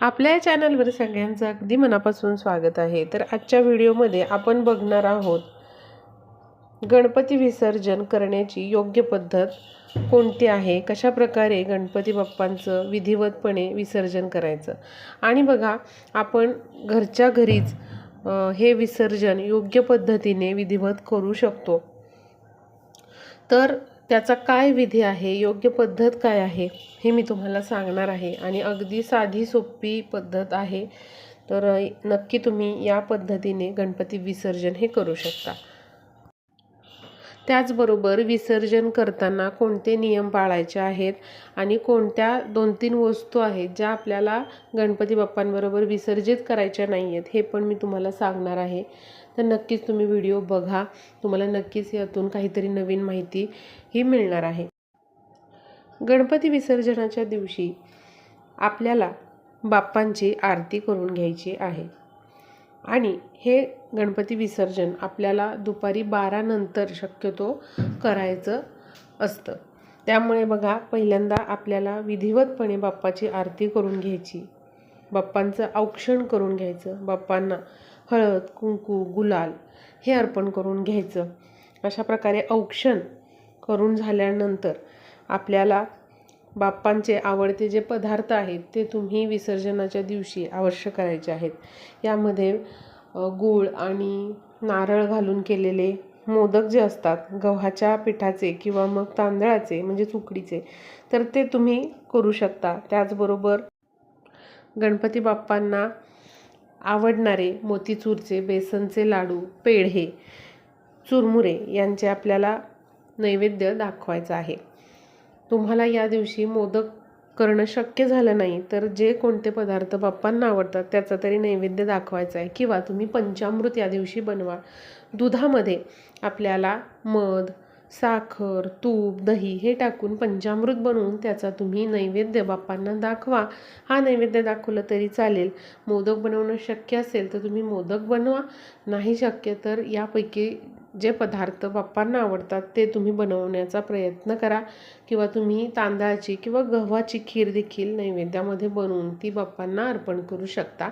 आपल्या या चॅनलवर सगळ्यांचं अगदी मनापासून स्वागत आहे. तर आजच्या व्हिडिओमध्ये आपण बघणार आहोत गणपती विसर्जन करण्याची योग्य पद्धत कोणती आहे? कशा प्रकारे गणपती बाप्पांचं विधिवतपणे विसर्जन करायचं? आणि बघा आपण घरच्या घरीच हे विसर्जन योग्य पद्धतीने विधिवत करू शकतो. तर त्याचा काय विधी आहे? योग्य पद्धत काय आहे? हे मी तुम्हाला सांगणार आहे. आणि अगदी साधी सोपी पद्धत आहे. तर नक्की तुम्ही या पद्धतीने गणपती विसर्जन हे करू शकता. त्याचबरोबर विसर्जन करताना कोणते नियम पाळायचे आहेत? आणि कोणत्या दोन तीन वस्तू आहेत ज्या आपल्याला गणपती बाप्पांबरोबर विसर्जित करायच्या नाही आहेत हे पण मी तुम्हाला सांगणार आहे. तर नक्कीच तुम्ही व्हिडिओ बघा. तुम्हाला नक्कीच यातून काहीतरी नवीन माहिती ही मिळणार आहे. गणपती विसर्जनाच्या दिवशी आपल्याला बाप्पांची आरती करून घ्यायची आहे. आणि हे गणपती विसर्जन आपल्याला दुपारी बारानंतर शक्यतो करायचं असतं. त्यामुळे बघा पहिल्यांदा आपल्याला विधिवतपणे बाप्पाची आरती करून घ्यायची. बाप्पांचं औक्षण करून घ्यायचं. बाप्पांना हळद कुंकू गुलाल हे अर्पण करून घ्यायचं. अशा प्रकारे औक्षण करून झाल्यानंतर आपल्याला बाप्पांचे आवडते जे पदार्थ आहेत ते तुम्ही विसर्जनाच्या दिवशी अवश्य करायचे आहेत. यामध्ये गूळ आणि नारळ घालून केलेले मोदक जे असतात गव्हाच्या पिठाचे किंवा मग तांदळाचे म्हणजे चुकडीचे तर ते तुम्ही करू शकता. त्याचबरोबर गणपती बाप्पांना आवडणारे मोतीचूरचे बेसनचे लाडू पेढे चुरमुरे यांचे आपल्याला नैवेद्य दाखवायचं आहे. तुम्हाला या दिवशी मोदक करणं शक्य झालं नाही तर जे कोणते पदार्थ बाप्पांना आवडतात त्याचा तरी नैवेद्य दाखवायचा आहे. किंवा तुम्ही पंचामृत या दिवशी बनवा. दुधामध्ये आपल्याला मध साखर तूप दही हे टाकून पंचामृत बनवून त्याचा तुम्ही नैवेद्य बाप्पांना दाखवा. हा नैवेद्य दाखवलं तरी चालेल. मोदक बनवणं शक्य असेल तर तुम्ही मोदक बनवा. नाही शक्य तर यापैकी जे पदार्थ बाप्पांना आवडतात ते तुम्ही बनवण्याचा प्रयत्न करा. किंवा तुम्ही तांदळाची किंवा गव्हाची खीर देखील नैवेद्यामध्ये बनवून ती बाप्पांना अर्पण करू शकता.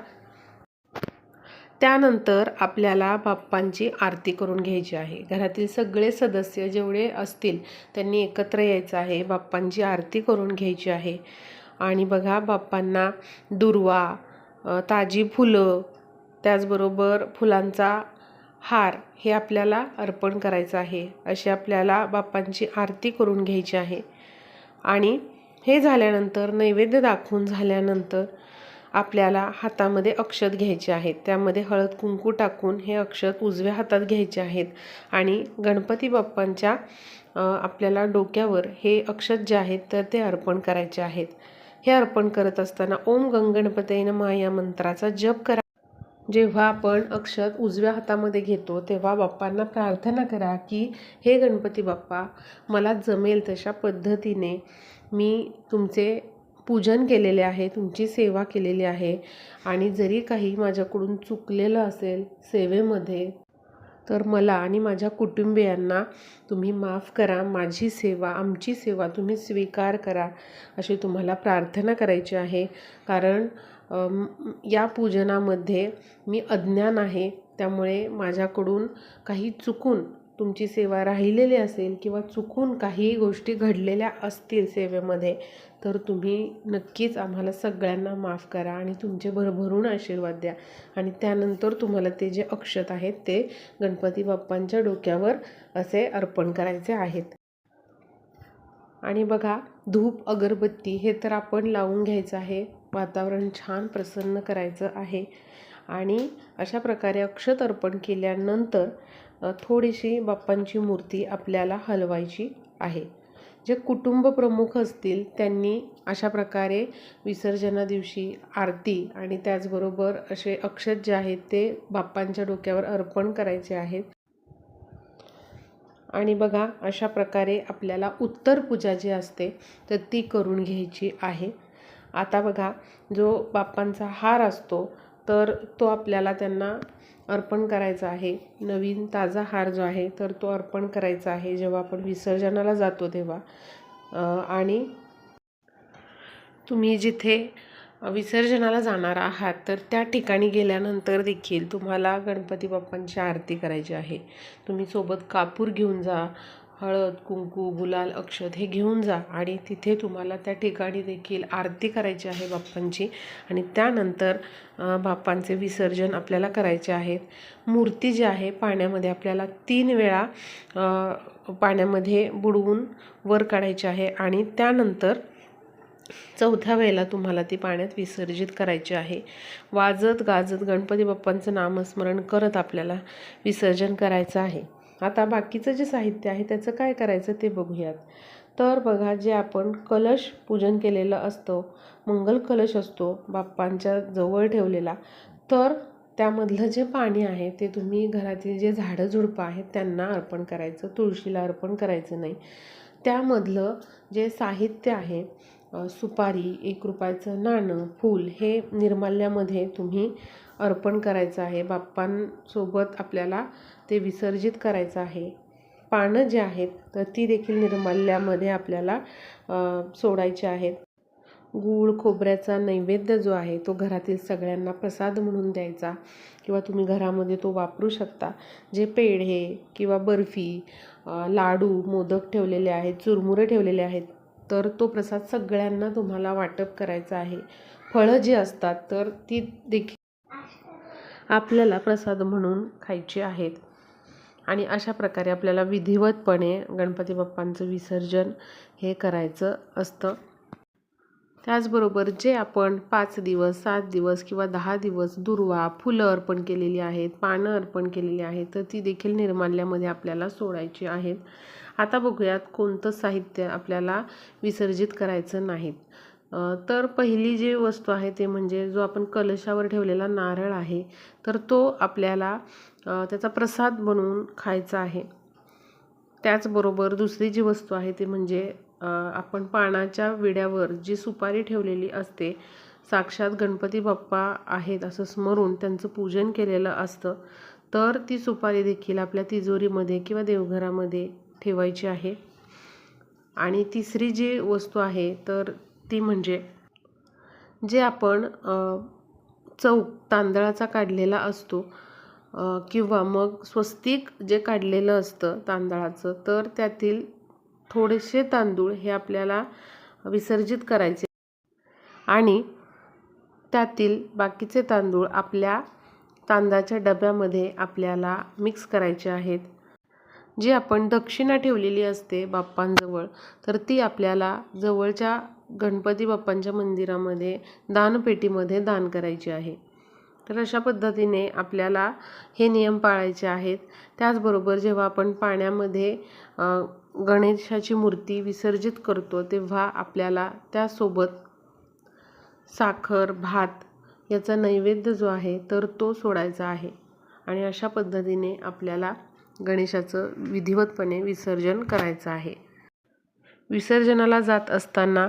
त्यानंतर आपल्याला बाप्पांची आरती करून घ्यायची आहे. घरातील सगळे सदस्य जेवढे असतील त्यांनी एकत्र यायचं आहे. बाप्पांची आरती करून घ्यायची आहे. आणि बघा बाप्पांना दुर्वा ताजी फुलं त्याचबरोबर फुलांचा हार हे आपल्याला अर्पण करायचं आहे. अशी आपल्याला बाप्पांची आरती करून घ्यायची आहे. आणि हे झाल्यानंतर नैवेद्य दाखवून झाल्यानंतर आपल्याला हातामध्ये अक्षत घ्यायचे आहेत. त्यामध्ये हळद कुंकू टाकून हे अक्षत उजव्या हातात घ्यायचे आहेत. आणि गणपती बाप्पांच्या आपल्याला डोक्यावर हे अक्षत जे आहेत तर ते अर्पण करायचे आहेत. हे अर्पण करत असताना ओम गंगणपते नमः या मंत्राचा जप करा. जेव्हा आपण अक्षत उजव्या हातामध्ये घेतो तेव्हा बाप्पांना प्रार्थना करा की हे गणपती बाप्पा मला जमेल तशा पद्धतीने मी तुमचे पूजन केलेले आहे तुमची सेवा केलेली आहे. आणि जरी काही माझ्याकडून चुकलेलं असेल सेवेमध्ये तर मला आणि माझ्या कुटुंबियांना तुम्ही माफ करा माझी सेवा आमची सेवा तुम्ही स्वीकार करा अशी तुम्हाला प्रार्थना करायची आहे. कारण या पूजनामध्ये मी अज्ञान आहे त्यामुळे माझ्याकडून काही चुकून तुमची सेवा राहिलेली असेल किंवा चुकून काही गोष्टी घडलेल्या असतील सेवेमध्ये तर तुम्ही नक्कीच आम्हाला सगळ्यांना माफ करा आणि तुमचे भरभरून आशीर्वाद द्या. आणि त्यानंतर तुम्हाला ते जे अक्षत आहेत ते गणपती बाप्पांच्या डोक्यावर असे अर्पण करायचे आहेत. आणि बघा धूप अगरबत्ती हे तर आपण लावून घ्यायचं आहे. वातावरण छान प्रसन्न करायचं आहे. आणि अशा प्रकारे अक्षत अर्पण केल्यानंतर थोडीशी बाप्पांची मूर्ती आपल्याला हलवायची आहे. जे कुटुंब प्रमुख असतील त्यांनी अशा प्रकारे विसर्जना दिवशी आरती आणि त्याचबरोबर असे अक्षत जे आहेत ते बाप्पांच्या डोक्यावर अर्पण करायचे आहेत. आणि बघा अशा प्रकारे आपल्याला उत्तर पूजा जी असते तर ती करून घ्यायची आहे. आता बघा जो बाप्पांचा हार असतो तर तो आपल्याला त्यांना अर्पण करायचा आहे. नवीन ताजा हार जो आहे तर तो अर्पण करायचा आहे जेव्हा आपण विसर्जनाला जातो तेव्हा. आणि तुम्ही जिथे विसर्जनाला जाणार आहात तर त्या ठिकाणी गेल्यानंतर देखील तुम्हाला गणपती बाप्पांची आरती करायची आहे. तुम्ही सोबत कापूर घेऊन जा हळद कुंकू गुलाल अक्षत हे घेऊन जा आणि तिथे तुम्हाला त्या ठिकाणी देखील आरती करायची आहे बाप्पांची आणि त्यानंतर बाप्पांचे विसर्जन आपल्याला करायचे आहेत. मूर्ती जी आहे पाण्यामध्ये आपल्याला तीन वेळा पाण्यामध्ये बुडवून वर काढायची आहे आणि त्यानंतर चौथ्या वेळेला तुम्हाला ती पाण्यात विसर्जित करायची आहे. वाजत गाजत गणपती बाप्पांचं नामस्मरण करत आपल्याला विसर्जन करायचं आहे. आता बाकीचं जे साहित्य आहे त्याचं काय करायचं ते बघूयात. तर बघा जे आपण कलश पूजन केलेलं असतं मंगल कलश असतो बाप्पांच्या जवळ ठेवलेला तर त्यामधलं जे पाणी आहे ते तुम्ही घरातील जे झाडं झुडपं आहेत त्यांना अर्पण करायचं. तुळशीला अर्पण करायचं नाही. त्यामधलं जे साहित्य आहे सुपारी एक रुपयाचं नाणं फूल हे निर्माल्यामध्ये तुम्ही अर्पण करायचं आहे. बाप्पांसोबत आपल्याला ते विसर्जित करायचं आहे. पानं जी आहेत तर ती देखील निर्माल्यामध्ये आपल्याला सोडायची आहेत. गूळ खोबऱ्याचा नैवेद्य जो आहे तो घरातील सगळ्यांना प्रसाद म्हणून द्यायचा किंवा तुम्ही घरामध्ये तो वापरू शकता. जे पेढे किंवा बर्फी लाडू मोदक ठेवलेले आहेत चुरमुरे ठेवलेले आहेत तर तो प्रसाद सगळ्यांना तुम्हाला वाटप करायचा आहे. फळं जी असतात तर ती देखील आपल्याला प्रसाद म्हणून खायची आहेत. आणि अशा प्रकारे आपल्याला विधिवतपणे गणपती बाप्पांचं विसर्जन हे करायचं असतं. त्याचबरोबर जे आपण पाच दिवस सात दिवस किंवा दहा दिवस दुर्वा फुलं अर्पण केलेली आहेत पानं अर्पण केलेली आहेत तर ती देखील निर्माल्यामध्ये आपल्याला सोडायची आहेत. आता बघूयात कोणतं साहित्य आपल्याला विसर्जित करायचं नाहीत तर पहिली जी वस्तू आहे ते म्हणजे जो आपण कलशावर ठेवलेला नारळ आहे तर तो आपल्याला त्याचा प्रसाद बनवून खायचा आहे. त्याचबरोबर दुसरी जी वस्तू आहे ती म्हणजे आपण पानाच्या विड्यावर जी सुपारी ठेवलेली असते साक्षात गणपती बाप्पा आहेत असं स्मरून त्यांचं पूजन केलेलं असतं. तर ती सुपारी देखील आपल्या तिजोरीमध्ये किंवा देवघरामध्ये ठेवायची आहे. आणि तिसरी जी वस्तू आहे तर ती म्हणजे जे आपण चौक तांदळाचा काढलेला असतो किंवा मग स्वस्तिक जे काढलेलं असतं तांदळाचं तर त्यातील थोडेसे तांदूळ हे आपल्याला विसर्जित करायचे. आणि त्यातील बाकीचे तांदूळ आपल्या तांदळाच्या डब्यामध्ये आपल्याला मिक्स करायचे आहेत. जी आपण दक्षिणा ठेवलेली असते बाप्पांजवळ तर ती आपल्याला जवळच्या गणपती बाप्पांच्या मंदिरामध्ये दानपेटीमध्ये दान करायची आहे. तर अशा पद्धतीने आपल्याला हे नियम पाळायचे आहेत. त्याचबरोबर जेव्हा आपण पाण्यामध्ये गणेशाची मूर्ती विसर्जित करतो तेव्हा आपल्याला त्यासोबत साखर भात याचा नैवेद्य जो आहे तर तो सोडायचा आहे. आणि अशा पद्धतीने आपल्याला गणेशाचं विधिवतपणे विसर्जन करायचं आहे. विसर्जनाला जात असताना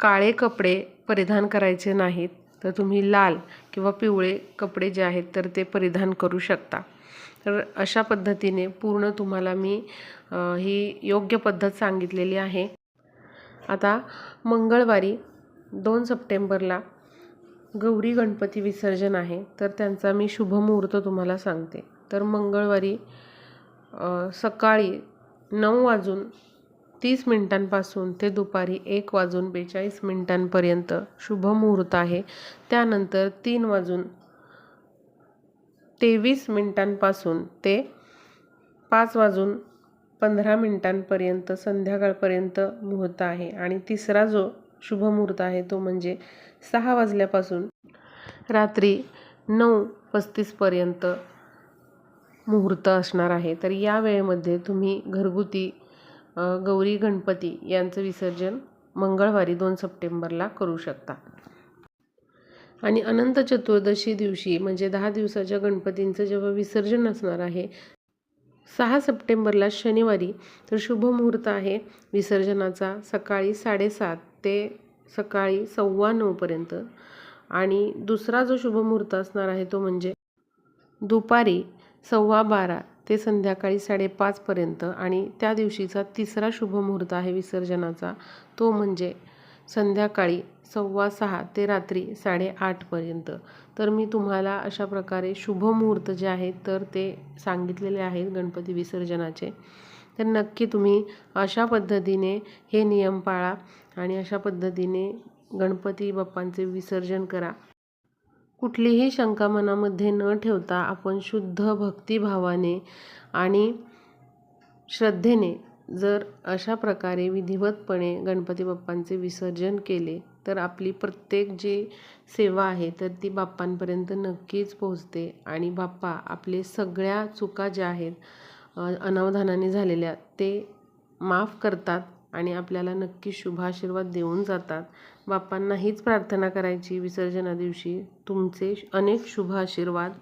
काळे कपडे परिधान करायचे नाहीत तर तुम्ही लाल किंवा पिवळे कपडे जे आहेत तर ते परिधान करू शकता. तर अशा पद्धतीने पूर्ण तुम्हाला मी ही योग्य पद्धत सांगितलेली आहे. आता मंगळवारी दोन सप्टेंबरला गौरी गणपती विसर्जन आहे तर त्यांचा मी शुभमुहूर्त तुम्हाला सांगते. तर मंगळवारी सकाळी नऊ वाजून तीस मिनिटांपासून ते दुपारी एक वाजून बेचाळीस मिनिटांपर्यंत शुभमुहूर्त आहे. त्यानंतर तीन वाजून तेवीस मिनिटांपासून ते पाच वाजून पंधरा मिनिटांपर्यंत संध्याकाळपर्यंत मुहूर्त आहे. आणि तिसरा जो शुभ मुहूर्त आहे तो म्हणजे सहा वाजल्यापासून रात्री नऊ पस्तीसपर्यंत मुहूर्त असणार आहे. तर या वेळेमध्ये तुम्ही घरगुती गौरी गणपती यांचं विसर्जन मंगळवारी दोन सप्टेंबरला करू शकता. आणि अनंत चतुर्दशी दिवशी म्हणजे दहा दिवसाच्या गणपतींचं जेव्हा विसर्जन असणार आहे सहा सप्टेंबरला शनिवारी तर शुभ मुहूर्त आहे विसर्जनाचा सकाळी साडेसात ते सकाळी सव्वा नऊपर्यंत आणि दुसरा जो शुभ मुहूर्त असणार आहे तो म्हणजे दुपारी सव्वा बारा ते संध्याकाळी साडेपाचपर्यंत आणि त्या दिवशीचा तिसरा शुभ मुहूर्त आहे विसर्जनाचा. तो म्हणजे संध्याकाळी सव्वा सहा ते रात्री साडेआठपर्यंत तर मी तुम्हाला अशा प्रकारे शुभमुहूर्त जे आहेत तर ते सांगितलेले आहेत गणपती विसर्जनाचे. तर नक्की तुम्ही अशा पद्धतीने हे नियम पाळा आणि अशा पद्धतीने गणपती बाप्पांचे विसर्जन करा. कुठलीही शंका मनामध्ये न ठेवता आपण शुद्ध भक्तिभावाने आणि श्रद्धेने जर अशा प्रकारे विधिवतपणे गणपती बाप्पांचे विसर्जन केले तर आपली प्रत्येक जी सेवा आहे तर ती बाप्पांपर्यंत नक्कीच पोहोचते आणि बाप्पा आपले सगळ्या चुका ज्या आहेत अनावधानाने झालेल्या ते माफ करतात. आणि आपल्याला नक्की शुभाशीर्वाद देऊन जातात. बाप्पांना हीच प्रार्थना करायची विसर्जना दिवशी. तुमचे अनेक शुभ आशीर्वाद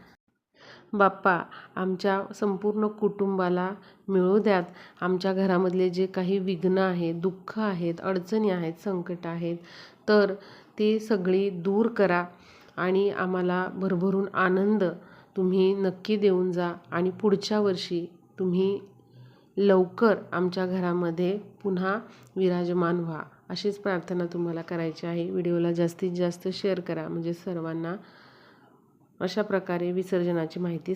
बाप्पा आमच्या संपूर्ण कुटुंबाला मिळू द्यात. आमच्या घरामधले जे काही विघ्न आहेत दुःख आहेत अडचणी आहेत संकट आहेत तर ती सगळी दूर करा आणि आम्हाला भरभरून आनंद तुम्ही नक्की देऊन जा आणि पुढच्या वर्षी तुम्ही लवकर आमच्या घरामध्ये पुन्हा विराजमान व्हा. अशीच प्रार्थना तुम्हाला करायची आहे. व्हिडिओला जास्तीत जास्त शेअर करा. म्हणजे सर्वांना अशा प्रकारे विसर्जनाची माहिती